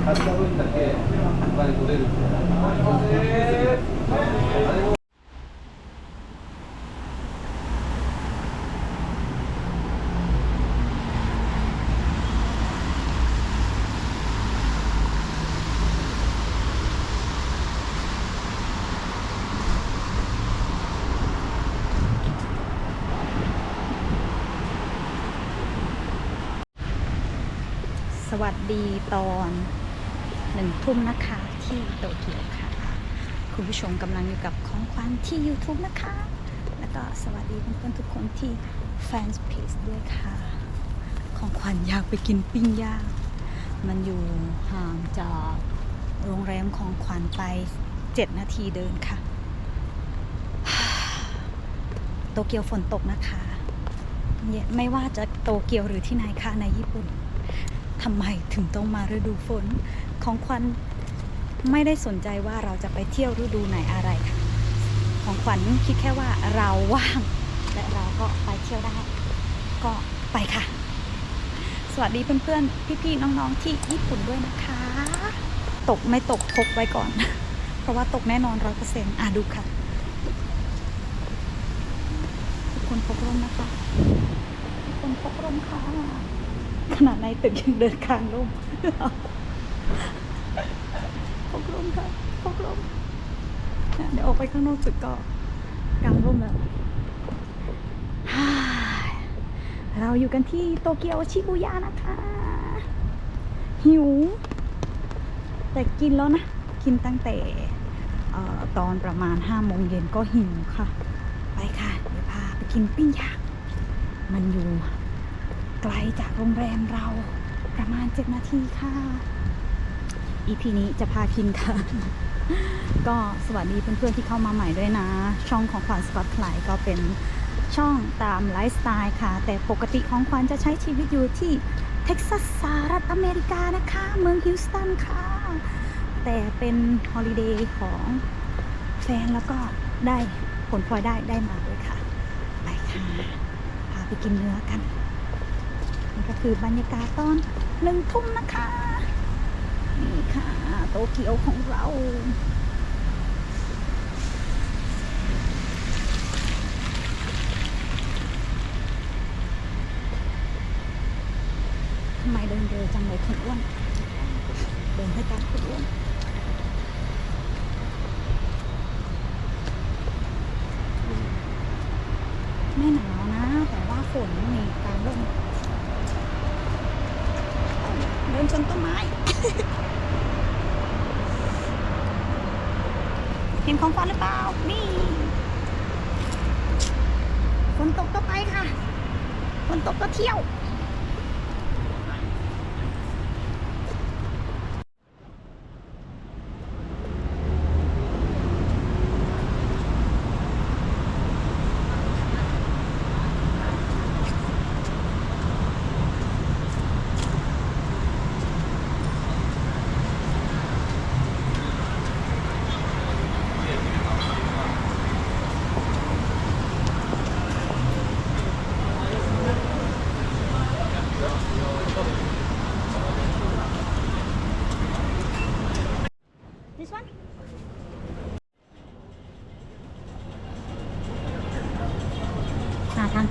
買った分だけお金取れるんで。 สวัสดีตอน หนึ่งทุ่มนะคะที่โตเกียวค่ะ คุณผู้ชมกำลังอยู่กับของขวัญที่ YouTube นะคะ แล้วก็สวัสดีเพื่อนๆทุกคนที่แฟนเพจด้วยค่ะ ของขวัญอยากไปกินปิ้งย่างมันอยู่ห่างจากโรงแรมของขวัญไป7นาทีเดินค่ะ โตเกียวฝนตกนะคะ ไม่ว่าจะโตเกียวหรือที่ไหนค่ะในญี่ปุ่น ทำไมถึงต้องมาฤดูฝนของขวัญไม่ได้สนใจว่าเราจะไปเที่ยวฤดูไหนอะไรค่ะ ของขวัญคิดแค่ว่าเราว่าง และเราก็ไปเที่ยวได้ ก็ไปค่ะ สวัสดีเพื่อนๆ พี่ๆ น้องๆ ที่ญี่ปุ่นด้วยนะคะ ตกไม่ตกพกไว้ก่อน เพราะว่าตกแน่นอนร้อยเปอร์เซ็นต์อะดูค่ะ ทุกคนพกร่มนะคะ ทุกคนพกร่มค่ะ ขนาดในตึกยังเดินกลางร่มพกร่มค่ะพกร่มเดี๋ยวออกไปข้างนอกตึกก็กลางร่มแล้วเราอยู่กันที่โตเกียวชิบุย่านะคะ หิว แต่กินแล้วนะ กินตั้งแต่ออตอนประมาณห้าโมงเย็นก็หิวค่ะ ไปค่ะ เดี๋ยวพาไปกินปิ้งย่างมันอยู่ ไกลจากโรงแรมเราประมาณ 7 นาทีค่ะ EP นี้จะพากินค่ะ ก็สวัสดีเพื่อนๆที่เข้ามาใหม่ด้วยนะ ช่องของขวัญสกอตไลก็เป็นช่องตามไลฟ์สไตล์ค่ะ แต่ปกติของขวัญจะใช้ชีวิตอยู่ที่เท็กซัสสหรัฐอเมริกานะคะ เมืองฮิวสตันค่ะ แต่เป็นฮอลิเดย์ของแฟนแล้วก็ได้ผลพลอยได้ได้มาด้วยค่ะ ไปค่ะ พาไปกินเนื้อกัน นี่ก็คือบรรยากาศตอนหนึ่งทุ่มนะคะ นี่ค่ะ โตเกียวของเราทำไมเดินเร็วจังเลยคุณอ้วนเดินให้ตามคุณอ้วนไม่หนาวนะ แต่ว่าฝนมีการลง นชนต้นไม้ เห็นของฟ้าหรือเปล่า นี่ฝนตกก็ไปค่ะฝนตกก็เที่ยว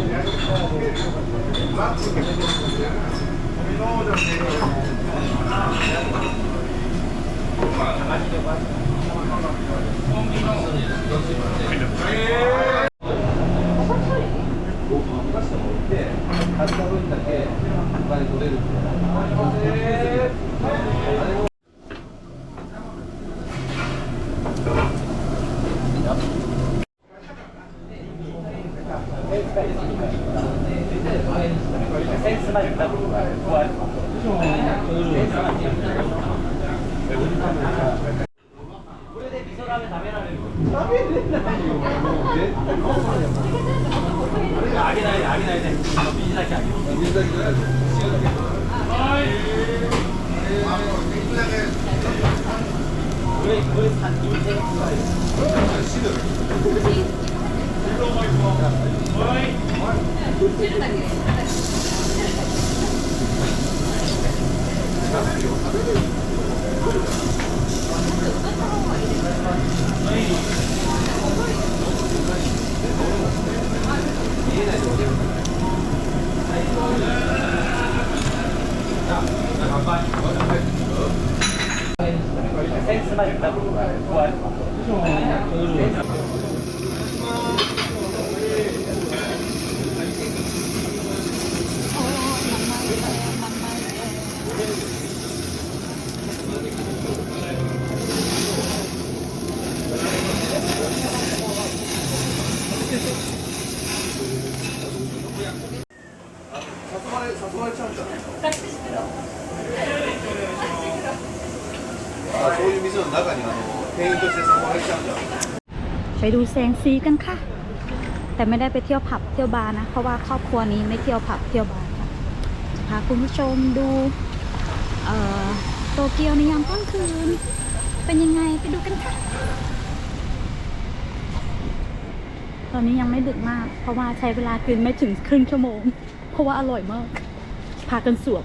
ทางขึ้นก่อนทางขึ้นอยู่ไหนมีวายด้วย 수만 있다고 좋아요. 고려대 미소라면 라면 아기 나이 아기 나이 민지나게 아기. 우리 우리 산 인생 좋아요. 싫은 단계. 센스만 있다고 좋아요. ういう店の中にあの店員として誘われちゃうんだ ไปดูแสงสีกันค่ะ แต่ไม่ได้ไปเที่ยวผับเที่ยวบาร์นะ เพราะว่าครอบครัวนี้ไม่เที่ยวผับเที่ยวบาร์ค่ะจะพาคุณผู้ชมดู เอ่อโตเกียวในยามค่ำคืน เป็นยังไงไปดูกันค่ะ ตอนนี้ยังไม่ดึกมาก เพราะว่าใช้เวลากินไม่ถึงครึ่งชั่วโมง เพราะว่าอร่อยมาก พากันสวบ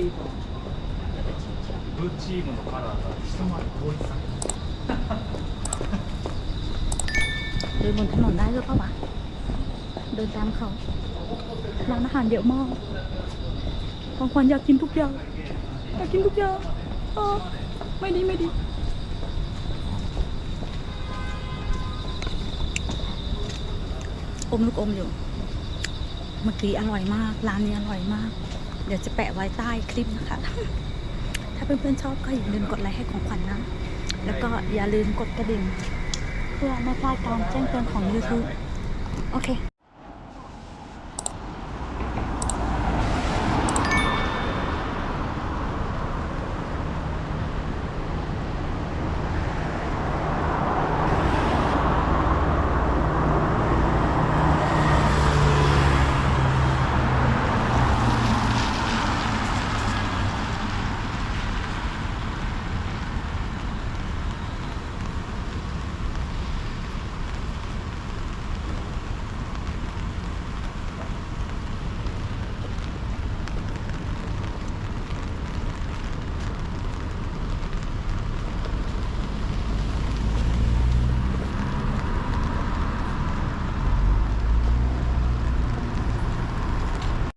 ていいと思チームのカラーが一回り統一さเดินบนถนนได้หรือเปล่าวะเดินตามเขาร้านอาหารเยอะมากบางคนอยากกินทุกอย่างอยากกินทุกอย่างเออไม่ดีไม่ดีอมลูกอมอยู่ เมื่อกี้อร่อยมาก ร้านนี้อร่อยมาก ดี๋ยวจะแปะไว้ใต้คลิปนะคะ ถ้าเพื่อนๆชอบก็อย่าลืมกดไลค์ให้ของขวัญนะแล้วก็อย่าลืมกดกระดิ่ง เพื่อไม่พลาดการแจ้งเตือนของ YouTube โอเค